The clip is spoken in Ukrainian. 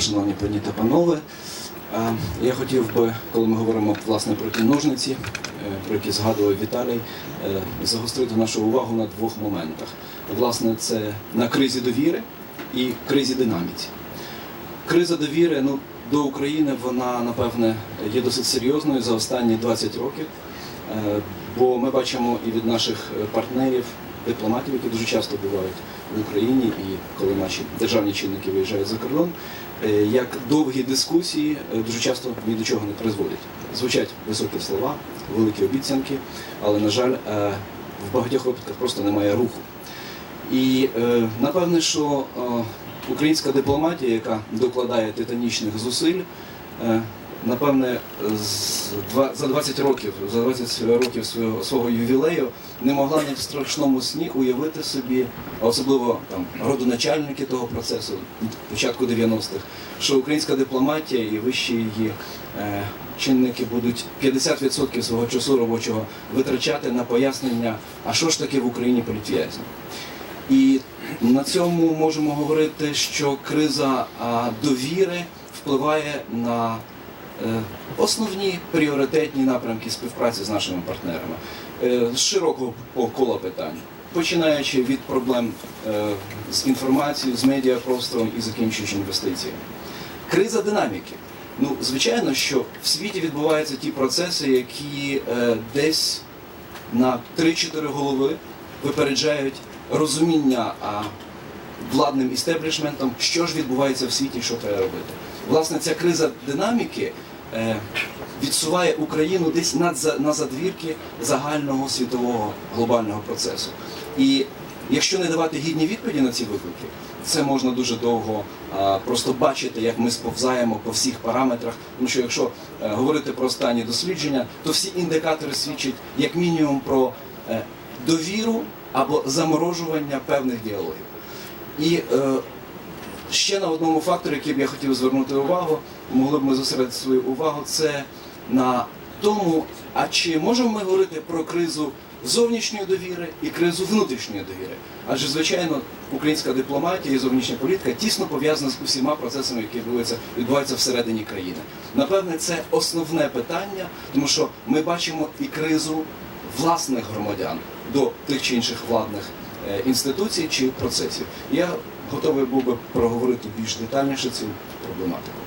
шановні пані та панове. Я хотів би, коли ми говоримо власне про ті ножниці, е, про які згадував Віталій, е, загострити нашу увагу на двох моментах. Власне, це на кризі довіри і кризі динаміці. Криза довіри ну, до України вона напевне є досить серйозною за останні 20 років. Е, Бо ми бачимо і від наших партнерів, дипломатів, які дуже часто бувають в Україні, і коли наші державні чинники виїжджають за кордон, е, як довгі дискусії е, дуже часто ні до чого не призводять. Звучать високі слова, великі обіцянки, але, на жаль, е, в багатьох випадках просто немає руху. І напевне, що українська дипломатія, яка докладає титанічних зусиль, напевне, за 20 років, за 20 років свого, свого ювілею не могла ні в страшному сні уявити собі, а особливо там родоначальники того процесу, початку 90-х, що українська дипломатія і вищі її е, чинники будуть 50% свого часу робочого витрачати на пояснення, а що ж таке в Україні політв'язні. І на цьому можемо говорити, що криза довіри впливає на основні пріоритетні напрямки співпраці з нашими партнерами е, з широкого кола питань, починаючи від проблем е, з інформацією, з медіапростором і закінчуючи інвестиціями. Криза динаміки. Ну, звичайно, що в світі відбуваються ті процеси, які е, десь на 3-4 голови випереджають розуміння владним істеблішментом, що ж відбувається в світі, що треба робити. Власне, ця криза динаміки е, відсуває Україну десь на задвірки загального світового глобального процесу. І якщо не давати гідні відповіді на ці виклики, це можна дуже довго просто бачити, як ми сповзаємо по всіх параметрах. Тому що якщо е, говорити про останні дослідження, то всі індикатори свідчать як мінімум про е, довіру або заморожування певних діалогів. І е, ще на одному факторі, який б я хотів звернути увагу, могли б ми зосередити свою увагу, це на тому, а чи можемо ми говорити про кризу зовнішньої довіри і кризу внутрішньої довіри? Адже, звичайно, українська дипломатія і зовнішня політика тісно пов'язана з усіма процесами, які відбуваються, відбуваються всередині країни. Напевне, це основне питання, тому що ми бачимо і кризу власних громадян до тих чи інших владних е, інституцій чи процесів. Я готовий був би проговорити більш детальніше цю проблематику.